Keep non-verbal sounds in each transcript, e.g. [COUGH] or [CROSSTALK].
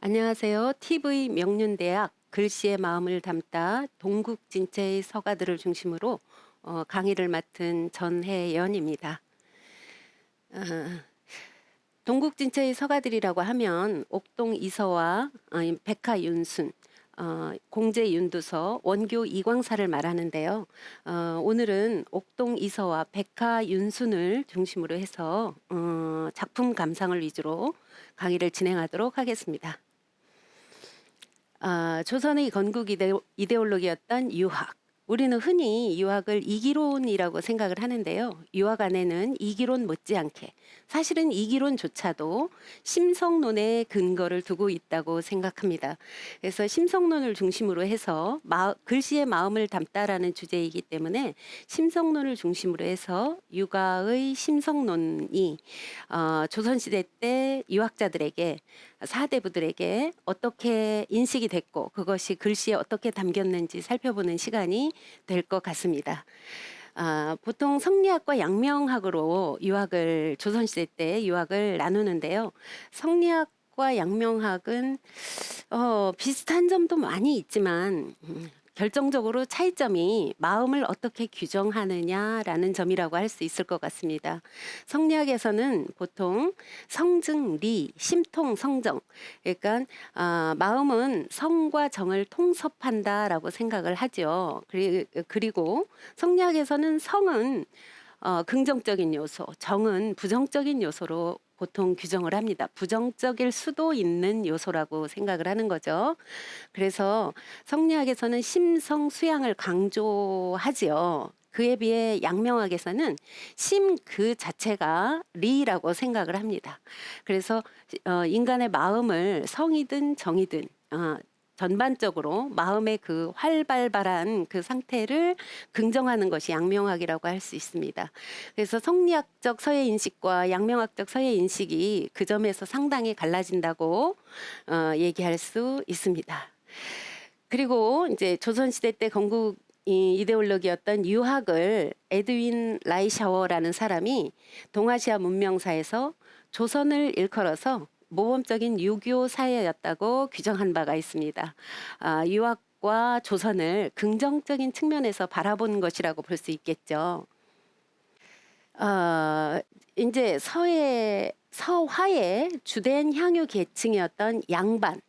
안녕하세요. TV 명륜대학 글씨의 마음을 담다 동국진체의 서가들을 중심으로 어, 강의를 맡은 전혜연입니다. 어, 동국진체의 서가들이라고 하면 옥동 이서와 어, 백화 윤순, 어, 공제 윤두서, 원교 이광사를 말하는데요. 어, 오늘은 옥동 이서와 백화 윤순을 중심으로 해서 어, 작품 감상을 위주로 강의를 진행하도록 하겠습니다. 아, 조선의 건국 이데, 이데올로기였던 유학. 우리는 흔히 유학을 이기론이라고 생각을 하는데요. 유학 안에는 이기론 못지않게 사실은 이기론조차도 심성론의 근거를 두고 있다고 생각합니다. 그래서 심성론을 중심으로 해서 마, 글씨의 마음을 담다라는 주제이기 때문에 심성론을 중심으로 해서 유가의 심성론이 어, 조선시대 때 유학자들에게 사대부들에게 어떻게 인식이 됐고 그것이 글씨에 어떻게 담겼는지 살펴보는 시간이 될 것 같습니다. 아, 보통 성리학과 양명학으로 유학을 조선시대 때 유학을 나누는데요. 성리학과 양명학은 어, 비슷한 점도 많이 있지만 음, 결정적으로 차이점이 마음을 어떻게 규정하느냐라는 점이라고 할 수 있을 것 같습니다. 성리학에서는 보통 성증, 리, 심통, 성정. 그러니까 아, 마음은 성과 정을 통섭한다라고 생각을 하죠. 그리- 그리고 성리학에서는 성은 어, 긍정적인 요소, 정은 부정적인 요소로 보통 규정을 합니다. 부정적일 수도 있는 요소라고 생각을 하는 거죠. 그래서 성리학에서는 심성 수양을 강조하지요. 그에 비해 양명학에서는 심 그 자체가 리라고 생각을 합니다. 그래서 어, 인간의 마음을 성이든 정이든 어, 전반적으로 마음의 그 활발발한 그 상태를 긍정하는 것이 양명학이라고 할 수 있습니다. 그래서 성리학적 서예 인식과 양명학적 서예 인식이 그 점에서 상당히 갈라진다고 어, 얘기할 수 있습니다. 그리고 이제 조선시대 때 건국 이 이데올로기였던 유학을 에드윈 라이샤워라는 사람이 동아시아 문명사에서 조선을 일컬어서 모범적인 유교 사회였다고 규정한 바가 있습니다. 아, 유학과 조선을 긍정적인 측면에서 바라본 것이라고 볼 수 있겠죠. 어, 이제 서해 서화의 주된 향유 계층이었던 양반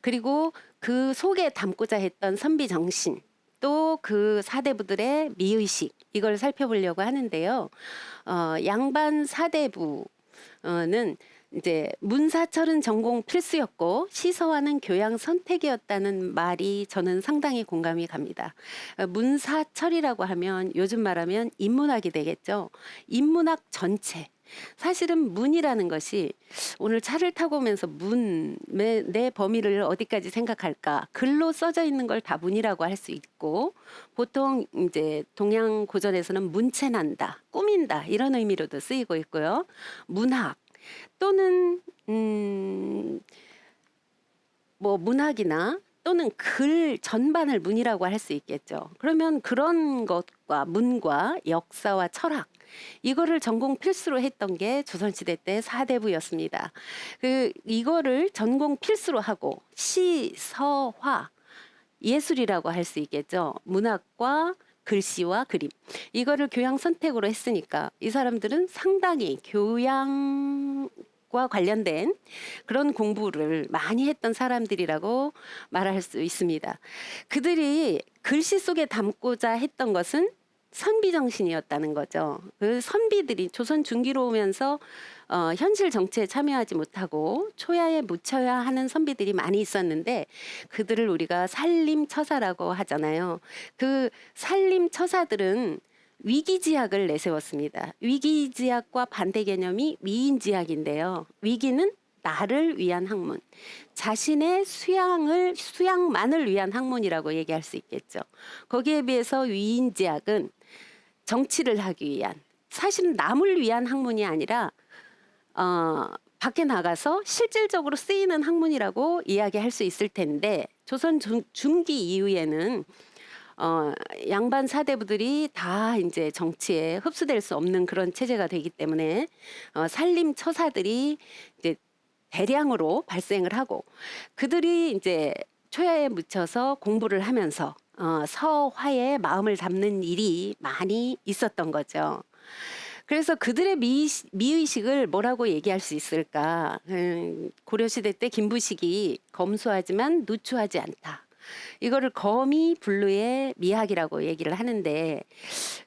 그리고 그 속에 담고자 했던 선비 정신 또 그 사대부들의 미의식 이걸 살펴보려고 하는데요. 어, 양반 사대부는 이제 문사철은 전공 필수였고 시서와는 교양 선택이었다는 말이 저는 상당히 공감이 갑니다. 어, 문사철이라고 하면 요즘 말하면 인문학이 되겠죠. 인문학 전체. 사실은 문이라는 것이 오늘 차를 타고 오면서 문, 내, 내 범위를 어디까지 생각할까? 글로 써져 있는 걸 다 문이라고 할 수 있고, 보통 이제 동양 고전에서는 문체난다, 꾸민다, 이런 의미로도 쓰이고 있고요. 문학 또는, 음, 뭐 문학이나 또는 글 전반을 문이라고 할 수 있겠죠. 그러면 그런 것과 문과 역사와 철학 이거를 전공 필수로 했던 게 조선시대 때 사대부였습니다. 그 이거를 전공 필수로 하고 시, 서, 화 예술이라고 할 수 있겠죠. 문학과 글씨와 그림 이거를 교양 선택으로 했으니까 이 사람들은 상당히 교양과 관련된 그런 공부를 많이 했던 사람들이라고 말할 수 있습니다. 그들이 글씨 속에 담고자 했던 것은 선비 정신이었다는 거죠. 그 선비들이 조선 중기로 오면서 어, 현실 정치에 참여하지 못하고 초야에 묻혀야 하는 선비들이 많이 있었는데 그들을 우리가 살림처사라고 하잖아요. 그 살림처사들은 위기지학을 내세웠습니다. 위기지학과 반대 개념이 위인지학인데요. 위기는 나를 위한 학문, 자신의 수양을 수양만을 위한 학문이라고 얘기할 수 있겠죠. 거기에 비해서 위인지학은 정치를 하기 위한 사실은 남을 위한 학문이 아니라 어, 밖에 나가서 실질적으로 쓰이는 학문이라고 이야기할 수 있을 텐데 조선 중, 중기 이후에는 어, 양반 사대부들이 다 이제 정치에 흡수될 수 없는 그런 체제가 되기 때문에 어, 살림 처사들이 이제 대량으로 발생을 하고 그들이 이제 초야에 묻혀서 공부를 하면서 어, 서화에 마음을 담는 일이 많이 있었던 거죠. 그래서 그들의 미의식, 미의식 을 뭐라고 얘기할 수 있을까? 음, 고려시대 때 김부식이 검소하지만 누추하지 않다. 이거를 거미 불루의 미학이라고 얘기를 하는데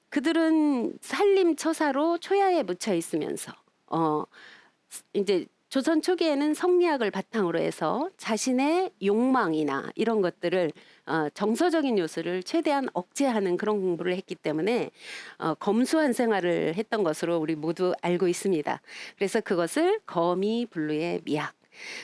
그들은 산림처사로 초야에 묻혀 있으면서 어 이제 조선 초기에는 성리학을 바탕으로 해서 자신의 욕망이나 이런 것들을 어, 정서적인 요소를 최대한 억제하는 그런 공부를 했기 때문에 어, 검소한 생활을 했던 것으로 우리 모두 알고 있습니다. 그래서 그것을 거미 불루의 미학.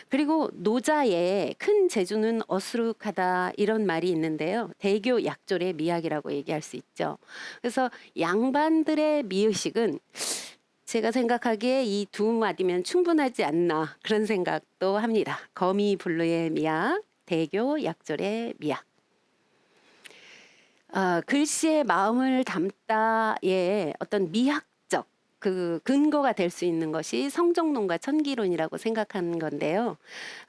그리고 노자의 큰 재주는 어수룩하다 이런 말이 있는데요. 대교 약졸의 미학이라고 얘기할 수 있죠. 그래서 양반들의 미의식은 제가 생각하기에 이 두 마디면 충분하지 않나 그런 생각도 합니다. 거미 불루의 미학, 대교 약졸의 미학. 어, 글씨의 마음을 담다의 어떤 미학적 그 근거가 될 수 있는 것이 성정론과 천기론이라고 생각하는 건데요.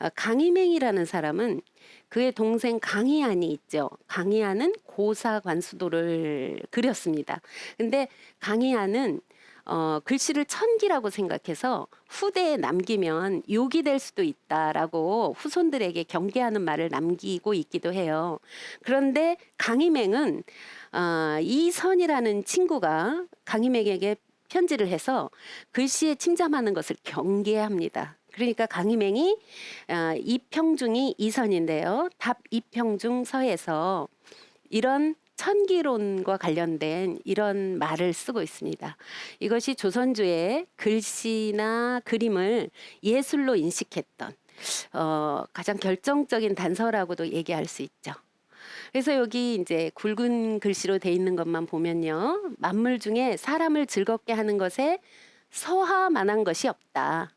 어, 강희맹이라는 사람은 그의 동생 강희안이 있죠. 강희안은 고사 관수도를 그렸습니다. 근데 강희안은 어, 글씨를 천기라고 생각해서 후대에 남기면 욕이 될 수도 있다라고 후손들에게 경계하는 말을 남기고 있기도 해요. 그런데 강희맹은 어, 이선이라는 친구가 강희맹에게 편지를 해서 글씨에 침잠하는 것을 경계합니다. 그러니까 강희맹이 어, 이평중이 이선인데요. 답 이평중 서에서 이런 천기론과 관련된 이런 말을 쓰고 있습니다. 이것이 조선주의 글씨나 그림을 예술로 인식했던 어, 가장 결정적인 단서라고도 얘기할 수 있죠. 그래서 여기 이제 굵은 글씨로 돼 있는 것만 보면요. 만물 중에 사람을 즐겁게 하는 것에 서하만한 것이 없다.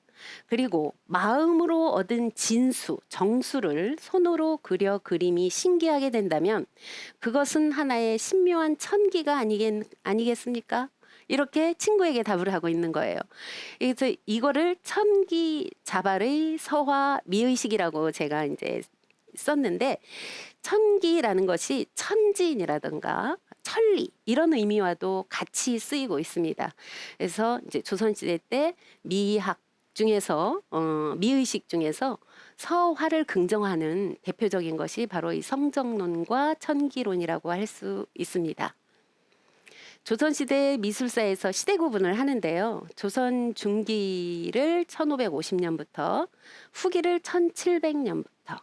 그리고 마음으로 얻은 진수, 정수를 손으로 그려 그림이 신기하게 된다면 그것은 하나의 신묘한 천기가 아니겠, 아니겠습니까? 이렇게 친구에게 답을 하고 있는 거예요. 그래서 이거를 천기 자발의 서화 미의식이라고 제가 이제 썼는데 천기라는 것이 천진이라든가 천리 이런 의미와도 같이 쓰이고 있습니다. 그래서 이제 조선시대 때 미학 중에서 어, 미의식 중에서 서화를 긍정하는 대표적인 것이 바로 이 성정론과 천기론이라고 할 수 있습니다. 조선시대 미술사에서 시대 구분을 하는데요. 조선 중기를 1550년부터 후기를 1700년부터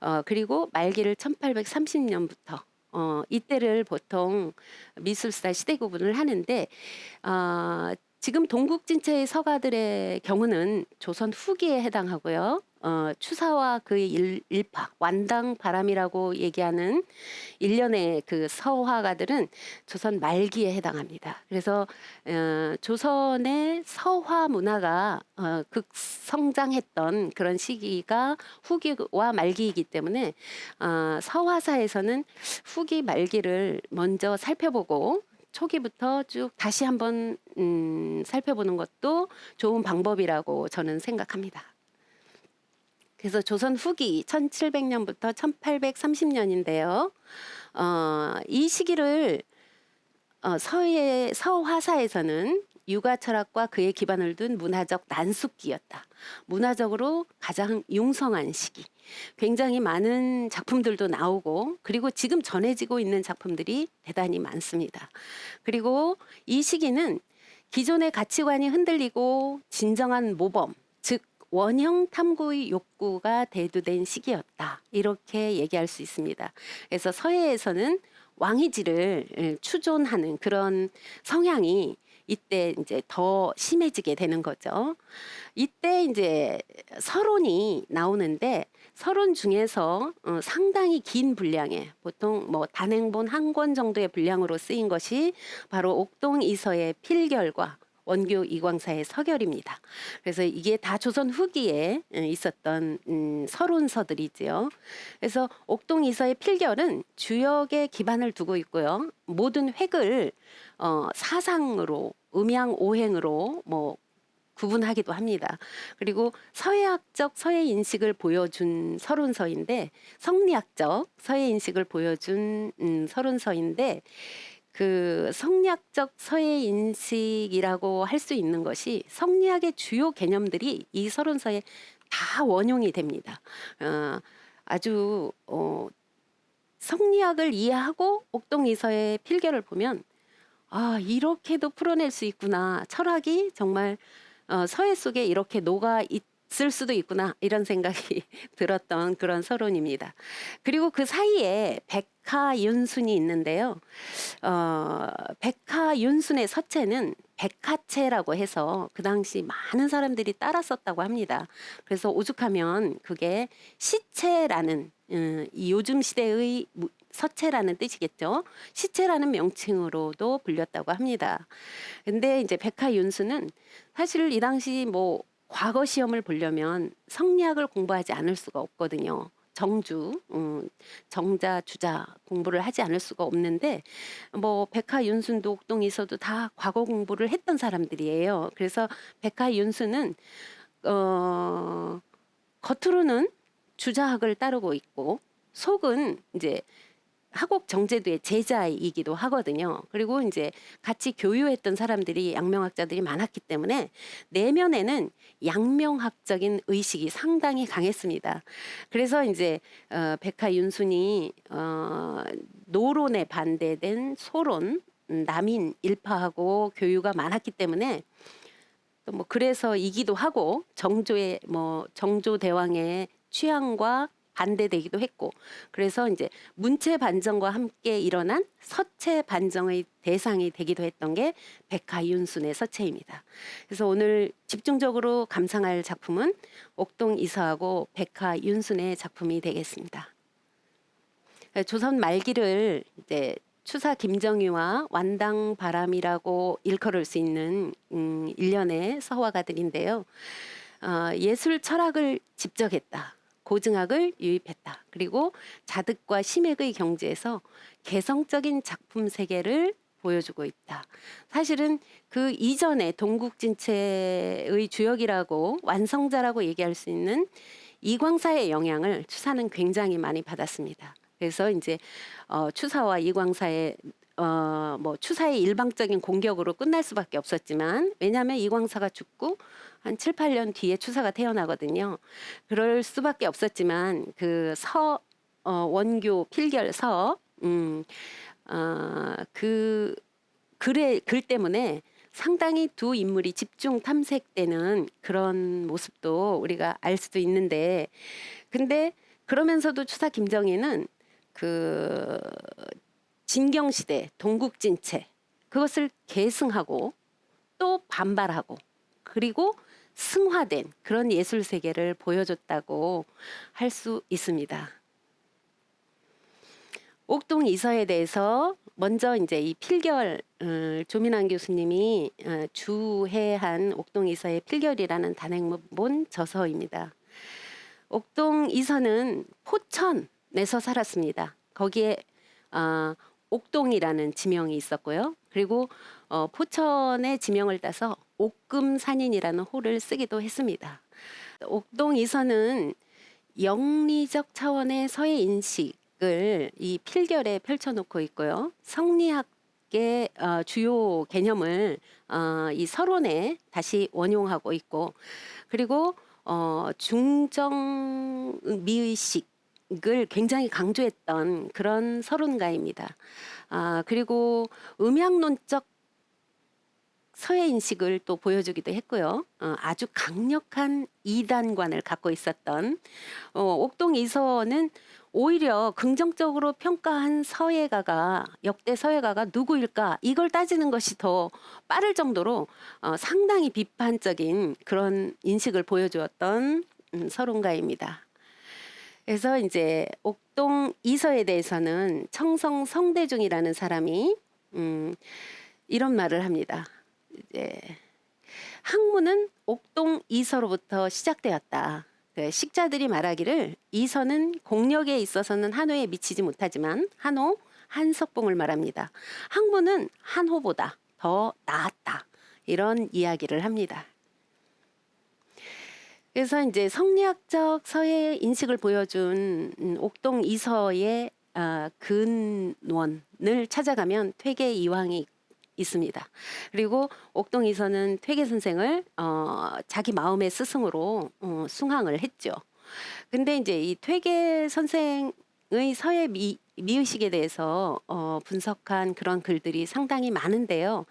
어, 그리고 말기를 1830년부터 어, 이때를 보통 미술사 시대 구분을 하는데 어, 지금 동국진체의 서가들의 경우는 조선 후기에 해당하고요. 어, 추사와 그의 일, 일파, 완당 바람이라고 얘기하는 일련의 그 서화가들은 조선 말기에 해당합니다. 그래서 어, 조선의 서화 문화가 어, 극성장했던 그런 시기가 후기와 말기이기 때문에 어, 서화사에서는 후기 말기를 먼저 살펴보고 초기부터 쭉 다시 한번 음, 살펴보는 것도 좋은 방법이라고 저는 생각합니다. 그래서 조선 후기 1700년부터 1830년인데요. 어, 이 시기를 어, 서해 서화사에서는 육아 철학과 그의 기반을 둔 문화적 난숙기였다. 문화적으로 가장 융성한 시기. 굉장히 많은 작품들도 나오고 그리고 지금 전해지고 있는 작품들이 대단히 많습니다. 그리고 이 시기는 기존의 가치관이 흔들리고 진정한 모범, 즉 원형 탐구의 욕구가 대두된 시기였다. 이렇게 얘기할 수 있습니다. 그래서 서해에서는 왕이지를 추존하는 그런 성향이 이때 이제 더 심해지게 되는 거죠. 이때 이제 서론이 나오는데 서론 중에서 어, 상당히 긴 분량의 보통 뭐 단행본 한 권 정도의 분량으로 쓰인 것이 바로 옥동 이서의 필결과 원교 이광사의 서결입니다. 그래서 이게 다 조선 후기에 어, 있었던 음, 서론서들이지요. 그래서 옥동 이서의 필결은 주역에 기반을 두고 있고요. 모든 획을 어, 사상으로 음양 오행으로 뭐 구분하기도 합니다. 그리고 서예학적 서예 인식을 보여준 서론서인데 성리학적 서예 인식을 보여준 음, 서론서인데 그 성리학적 서예 인식이라고 할 수 있는 것이 성리학의 주요 개념들이 이 서론서에 다 원용이 됩니다. 어, 아주 어, 성리학을 이해하고 옥동이서의 필결을 보면 아 이렇게도 풀어낼 수 있구나 철학이 정말 어, 서예 속에 이렇게 녹아 있을 수도 있구나 이런 생각이 [LAUGHS] 들었던 그런 서론입니다. 그리고 그 사이에 백 하윤순이 있는데요. 어, 백하윤순의 서체는 백하체라고 해서 그 당시 많은 사람들이 따라 썼다고 합니다. 그래서 오죽하면 그게 시체라는 음, 이 요즘 시대의 무- 서체라는 뜻이겠죠. 시체라는 명칭으로도 불렸다고 합니다. 근데 이제 백하윤수는 사실 이 당시 뭐 과거 시험을 보려면 성리학을 공부하지 않을 수가 없거든요. 정주, 음, 정자, 주자 공부를 하지 않을 수가 없는데 뭐 백하윤순도 옥동에서도 다 과거 공부를 했던 사람들이에요. 그래서 백하윤순은 어, 겉으로는 주자학을 따르고 있고 속은 이제 하곡 정제도의 제자이기도 하거든요. 그리고 이제 같이 교유했던 사람들이 양명학자들이 많았기 때문에 내면에는 양명학적인 의식이 상당히 강했습니다. 그래서 이제 어, 백하 윤순이 어, 노론에 반대된 소론, 음, 남인 일파하고 교유가 많았기 때문에 또 뭐 그래서 이기도 하고 정조의 뭐 정조 대왕의 취향과 반대되기도 했고 그래서 이제 문체 반정과 함께 일어난 서체 반정의 대상이 되기도 했던 게 백하윤순의 서체입니다. 그래서 오늘 집중적으로 감상할 작품은 옥동 이서하고 백하윤순의 작품이 되겠습니다. 조선 말기를 이제 추사 김정희와 완당 바람이라고 일컬을 수 있는 음, 일련의 서화가들인데요. 어, 예술 철학을 집적했다. 고증학을 유입했다. 그리고 자득과 심액의 경지에서 개성적인 작품 세계를 보여주고 있다. 사실은 그 이전에 동국진체의 주역이라고 완성자라고 얘기할 수 있는 이광사의 영향을 추사는 굉장히 많이 받았습니다. 그래서 이제 어, 추사와 이광사의 어, 뭐 추사의 일방적인 공격으로 끝날 수밖에 없었지만 왜냐하면 이광사가 죽고 한 7, 8년 뒤에 추사가 태어나거든요. 그럴 수밖에 없었지만 그 서 어, 원교 필결서 음, 어, 그 글의 글 때문에 상당히 두 인물이 집중 탐색되는 그런 모습도 우리가 알 수도 있는데 근데 그러면서도 추사 김정희는 그 진경 시대 동국진체 그것을 계승하고 또 반발하고 그리고 승화된 그런 예술 세계를 보여줬다고 할 수 있습니다. 옥동 이서에 대해서 먼저 이제 이 필결 어, 조민환 교수님이 어, 주해한 옥동 이서의 필결이라는 단행본 저서입니다. 옥동 이서는 포천에서 살았습니다. 거기에 어, 옥동이라는 지명이 있었고요. 그리고 어, 포천의 지명을 따서 옥금산인이라는 호를 쓰기도 했습니다. 옥동 이서는 영리적 차원의 서예 인식을 이 필결에 펼쳐놓고 있고요. 성리학의 어, 주요 개념을 어, 이 서론에 다시 원용하고 있고, 그리고 어, 중정 미의식 을 굉장히 강조했던 그런 서론가입니다. 아, 그리고 음양론적 서예 인식을 또 보여주기도 했고요. 어, 아주 강력한 이단관을 갖고 있었던 어, 옥동 이서는 오히려 긍정적으로 평가한 서예가가 역대 서예가가 누구일까 이걸 따지는 것이 더 빠를 정도로 어, 상당히 비판적인 그런 인식을 보여주었던 음, 서론가입니다. 그래서 이제 옥동 이서에 대해서는 청성 성대중이라는 사람이 음, 이런 말을 합니다. 이제 학문은 옥동 이서로부터 시작되었다. 그 식자들이 말하기를 이서는 공력에 있어서는 한호에 미치지 못하지만 한호 한석봉을 말합니다. 학문은 한호보다 더 나았다. 이런 이야기를 합니다. 그래서 이제 성리학적 서예 인식을 보여준 음, 옥동 이서의 아, 근원을 찾아가면 퇴계 이황이 있습니다. 그리고 옥동 이서는 퇴계 선생을 어, 자기 마음의 스승으로 어, 숭앙을 했죠. 근데 이제 이 퇴계 선생의 서예 미, 미의식에 대해서 어, 분석한 그런 글들이 상당히 많은데요.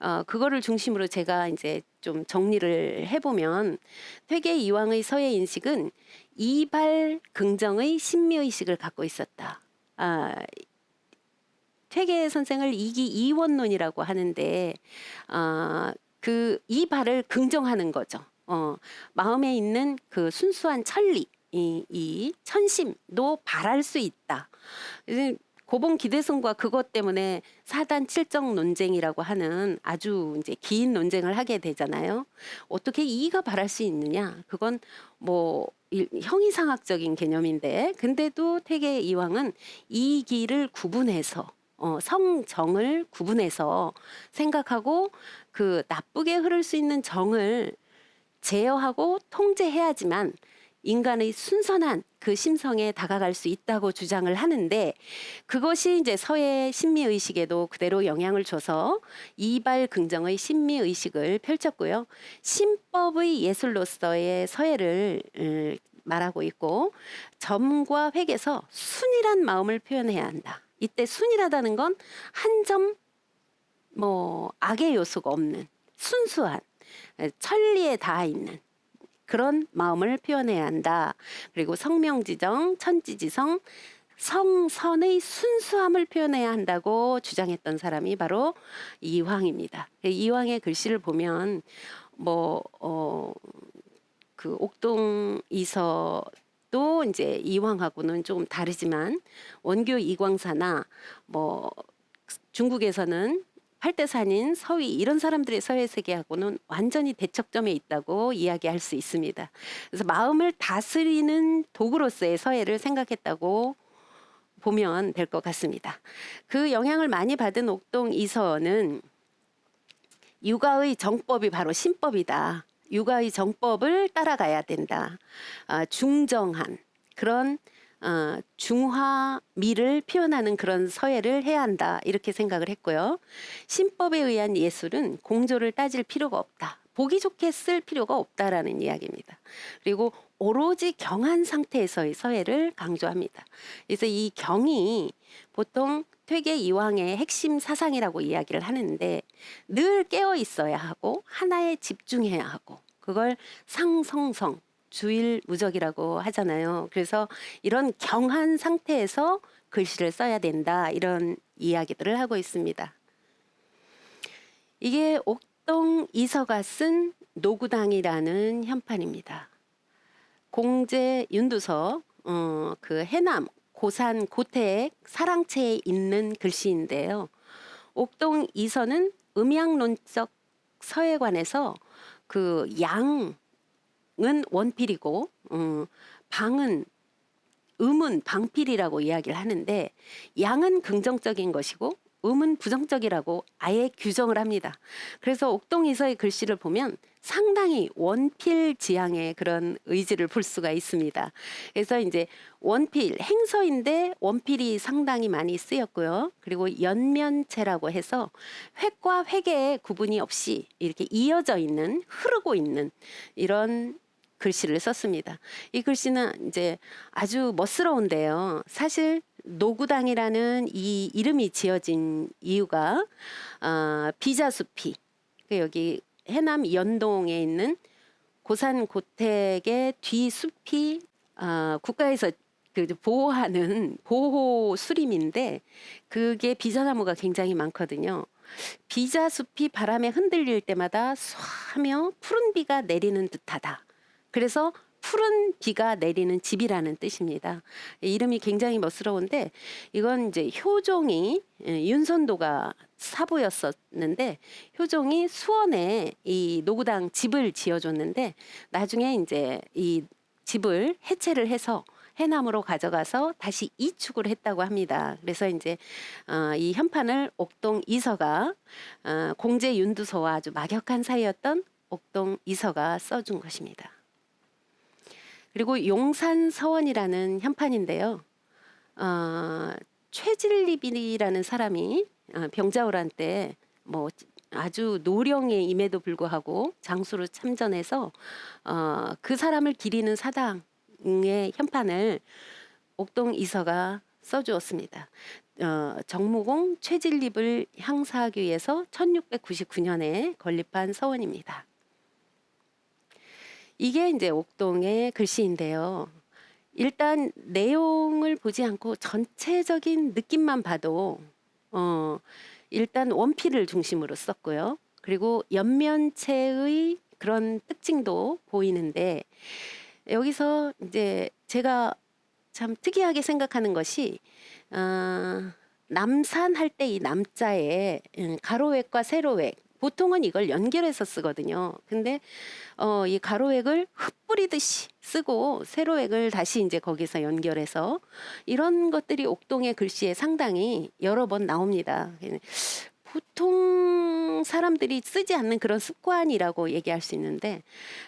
어, 그거를 중심으로 제가 이제 좀 정리를 해보면 퇴계 이황의 서예 인식은 이발 긍정의 신미의식을 갖고 있었다. 아, 퇴계 선생을 이기 이원론이라고 하는데 아, 그 이발을 긍정하는 거죠. 어, 마음에 있는 그 순수한 천리, 이, 이 천심도 발할 수 있다. 고봉 기대승과 그것 때문에 사단 칠정 논쟁이라고 하는 아주 이제 긴 논쟁을 하게 되잖아요. 어떻게 이가 발할 수 있느냐? 그건 뭐 일- 형이상학적인 개념인데, 근데도 태계 이황은 이기를 구분해서 어, 성정을 구분해서 생각하고 그 나쁘게 흐를 수 있는 정을 제어하고 통제해야지만 인간의 순선한 그 심성에 다가갈 수 있다고 주장을 하는데 그것이 이제 서예 신미 의식에도 그대로 영향을 줘서 이발 긍정의 신미 의식을 펼쳤고요. 신법의 예술로서의 서예를 음, 말하고 있고 점과 획에서 순이란 마음을 표현해야 한다. 이때 순이라다는 건 한 점 뭐 악의 요소가 없는 순수한 천리에 닿아 있는 그런 마음을 표현해야 한다. 그리고 성명지정, 천지지성, 성선의 순수함을 표현해야 한다고 주장했던 사람이 바로 이황입니다. 이황의 글씨를 보면 뭐 어, 그 옥동 이서도 이제 이황하고는 조금 다르지만 원교 이광사나 뭐 중국에서는 팔대산인 서위 이런 사람들의 서예 세계하고는 완전히 대척점에 있다고 이야기할 수 있습니다. 그래서 마음을 다스리는 도구로서의 서예를 생각했다고 보면 될 것 같습니다. 그 영향을 많이 받은 옥동 이서는 육아의 정법이 바로 신법이다. 육아의 정법을 따라가야 된다. 아, 중정한 그런 어, 중화미를 표현하는 그런 서예를 해야 한다 이렇게 생각을 했고요. 신법에 의한 예술은 공조를 따질 필요가 없다. 보기 좋게 쓸 필요가 없다라는 이야기입니다. 그리고 오로지 경한 상태에서의 서예를 강조합니다. 그래서 이 경이 보통 퇴계 이황의 핵심 사상이라고 이야기를 하는데 늘 깨어 있어야 하고 하나에 집중해야 하고 그걸 상성성 주일 무적이라고 하잖아요. 그래서 이런 경한 상태에서 글씨를 써야 된다 이런 이야기들을 하고 있습니다. 이게 옥동 이서가 쓴 노구당이라는 현판입니다. 공제 윤두서 어, 그 해남 고산 고택 사랑채에 있는 글씨인데요. 옥동 이서는 음양론적 서에 관해서 그 양 은 원필이고 음, 방은 음은 방필이라고 이야기를 하는데 양은 긍정적인 것이고 음은 부정적이라고 아예 규정을 합니다. 그래서 옥동이서의 글씨를 보면 상당히 원필 지향의 그런 의지를 볼 수가 있습니다. 그래서 이제 원필 행서인데 원필이 상당히 많이 쓰였고요. 그리고 연면체라고 해서 획과 획의 구분이 없이 이렇게 이어져 있는 흐르고 있는 이런 글씨를 썼습니다. 이 글씨는 이제 아주 멋스러운데요. 사실 노구당이라는 이 이름이 지어진 이유가 어, 비자숲이 그 여기 해남 연동에 있는 고산 고택의 뒤 숲이 어, 국가에서 그 보호하는 보호 수림인데 그게 비자나무가 굉장히 많거든요. 비자숲이 바람에 흔들릴 때마다 쏴하며 푸른 비가 내리는 듯하다. 그래서 푸른 비가 내리는 집이라는 뜻입니다. 이름이 굉장히 멋스러운데 이건 이제 효종이 예, 윤선도가 사부였었는데 효종이 수원에 이 노구당 집을 지어줬는데 나중에 이제 이 집을 해체를 해서 해남으로 가져가서 다시 이축을 했다고 합니다. 그래서 이제 어, 이 현판을 옥동 이서가 어, 공제 윤두서와 아주 막역한 사이였던 옥동 이서가 써준 것입니다. 그리고 용산 서원이라는 현판인데요. 어, 최질립이라는 사람이 어, 병자호란 때 뭐 아주 노령에 임에도 불구하고 장수로 참전해서 어, 그 사람을 기리는 사당의 현판을 옥동 이서가 써주었습니다. 어, 정무공 최질립을 향사하기 위해서 1699년에 건립한 서원입니다. 이게 이제 옥동의 글씨인데요. 일단 내용을 보지 않고 전체적인 느낌만 봐도 어, 일단 원피를 중심으로 썼고요. 그리고 연면체의 그런 특징도 보이는데 여기서 이제 제가 참 특이하게 생각하는 것이 어, 남산 할 때 이 남자에 음, 가로획과 세로획 보통은 이걸 연결해서 쓰거든요. 근데 어, 이 가로획을 흩뿌리듯이 쓰고 세로획을 다시 이제 거기서 연결해서 이런 것들이 옥동의 글씨에 상당히 여러 번 나옵니다. 보통 사람들이 쓰지 않는 그런 습관이라고 얘기할 수 있는데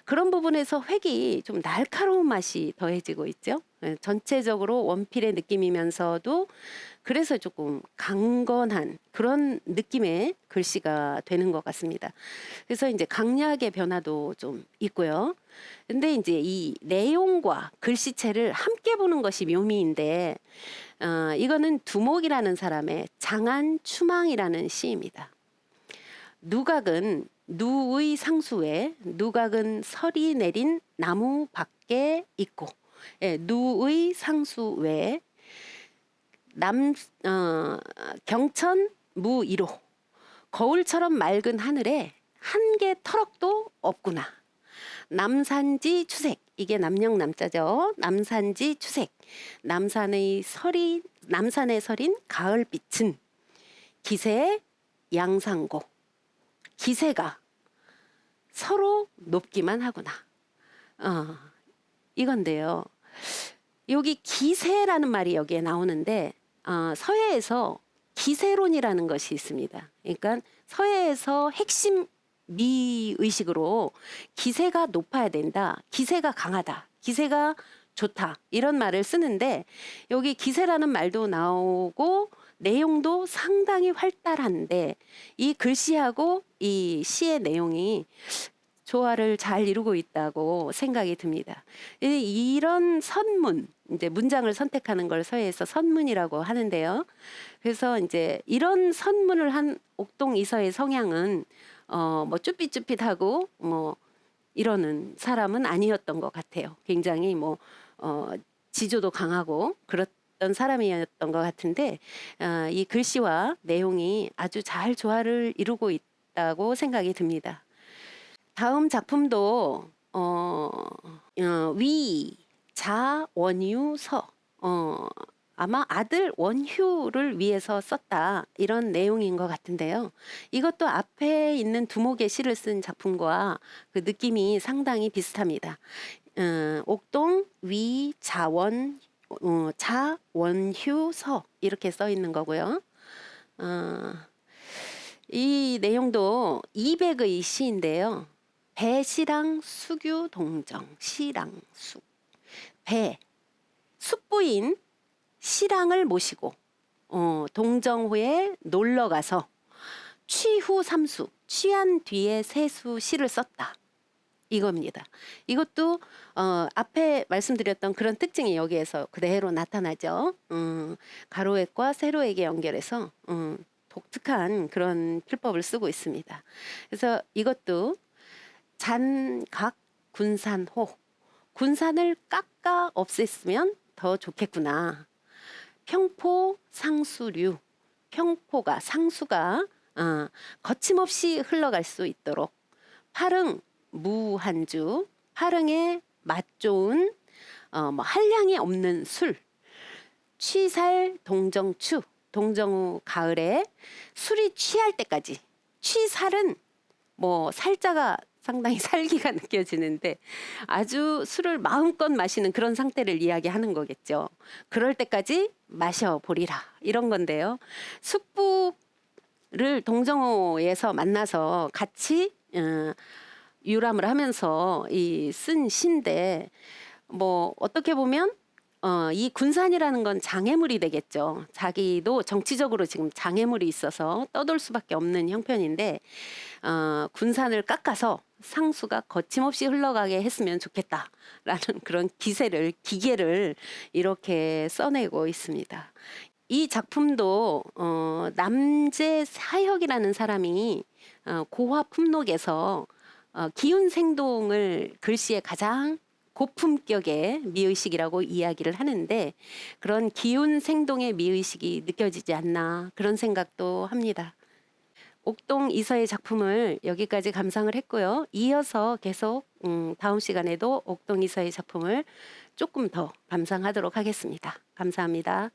그런 부분에서 획이 좀 날카로운 맛이 더해지고 있죠. 예, 전체적으로 원필의 느낌이면서도 그래서 조금 강건한 그런 느낌의 글씨가 되는 것 같습니다. 그래서 이제 강약의 변화도 좀 있고요. 근데 이제 이 내용과 글씨체를 함께 보는 것이 묘미인데 어, 이거는 두목이라는 사람의 장안 추망이라는 시입니다. 누각은 누의 상수에 누각은 설이 내린 나무 밖에 있고 예, 누의 상수 외에 남 어, 경천 무이로 거울처럼 맑은 하늘에 한 개 터럭도 없구나. 남산지 추색 이게 남녕 남자죠. 남산지 추색 남산의 설이 남산의 설인 가을빛은 기세 양상고 기세가 서로 높기만 하구나. 어, 이건데요. 여기 기세라는 말이 여기에 나오는데 어, 서해에서 기세론이라는 것이 있습니다. 그러니까 서해에서 핵심 미의식으로 기세가 높아야 된다. 기세가 강하다. 기세가 좋다. 이런 말을 쓰는데 여기 기세라는 말도 나오고 내용도 상당히 활달한데 이 글씨하고 이 시의 내용이 조화를 잘 이루고 있다고 생각이 듭니다. 이- 이런 선문, 이제 문장을 선택하는 걸 서해에서 선문이라고 하는데요. 그래서 이제 이런 선문을 한 옥동 이서의 성향은 어, 뭐 쭈삣쭈삣하고 뭐 이러는 사람은 아니었던 것 같아요. 굉장히 뭐 어, 지조도 강하고 그랬던 사람이었던 것 같은데 어, 이 글씨와 내용이 아주 잘 조화를 이루고 있다고 생각이 듭니다. 다음 작품도 어, 어, 위, 자, 원유, 서. 어, 아마 아들 원휴를 위해서 썼다 이런 내용인 것 같은데요. 이것도 앞에 있는 두목의 시를 쓴 작품과 그 느낌이 상당히 비슷합니다. 어, 옥동 위 자원 어, 자원휴 서 이렇게 써 있는 거고요. 어, 이 내용도 200의 시인데요. 배시랑 수규 동정 시랑 수 배 숙부인 시랑을 모시고 어, 동정호에 놀러 가서 취후 삼수 취한 뒤에 세수 시를 썼다. 이겁니다. 이것도 어, 앞에 말씀드렸던 그런 특징이 여기에서 그대로 나타나죠. 음, 가로액과 세로액에 연결해서 음, 독특한 그런 필법을 쓰고 있습니다. 그래서 이것도 잔각 군산호 군산을 깎아 없앴으면 더 좋겠구나. 평포 상수류. 평포가 상수가 어, 거침없이 흘러갈 수 있도록. 파릉 무한주. 파릉의 맛 좋은 어, 뭐 한량이 없는 술. 취살 동정추. 동정우 가을에 술이 취할 때까지. 취살은 뭐 살자가 상당히 [LAUGHS] 살기가 느껴지는데 아주 술을 마음껏 마시는 그런 상태를 이야기하는 거겠죠. 그럴 때까지 마셔보리라 이런 건데요. 숙부를 동정호에서 만나서 같이 어, 유람을 하면서 이 쓴 시인데 뭐 어떻게 보면 어, 이 군산이라는 건 장애물이 되겠죠. 자기도 정치적으로 지금 장애물이 있어서 떠돌 수밖에 없는 형편인데 어, 군산을 깎아서 상수가 거침없이 흘러가게 했으면 좋겠다라는 [LAUGHS] 그런 기세를 기계를 이렇게 써내고 있습니다. 이 작품도 어, 남재 사혁이라는 사람이 어, 고화 품록에서 어, 기운 생동을 글씨의 가장 고품격의 미의식이라고 이야기를 하는데 그런 기운 생동의 미의식이 느껴지지 않나 그런 생각도 합니다. 옥동 이서의 작품을 여기까지 감상을 했고요. 이어서 계속 음, 다음 시간에도 옥동 이서의 작품을 조금 더 감상하도록 하겠습니다. 감사합니다.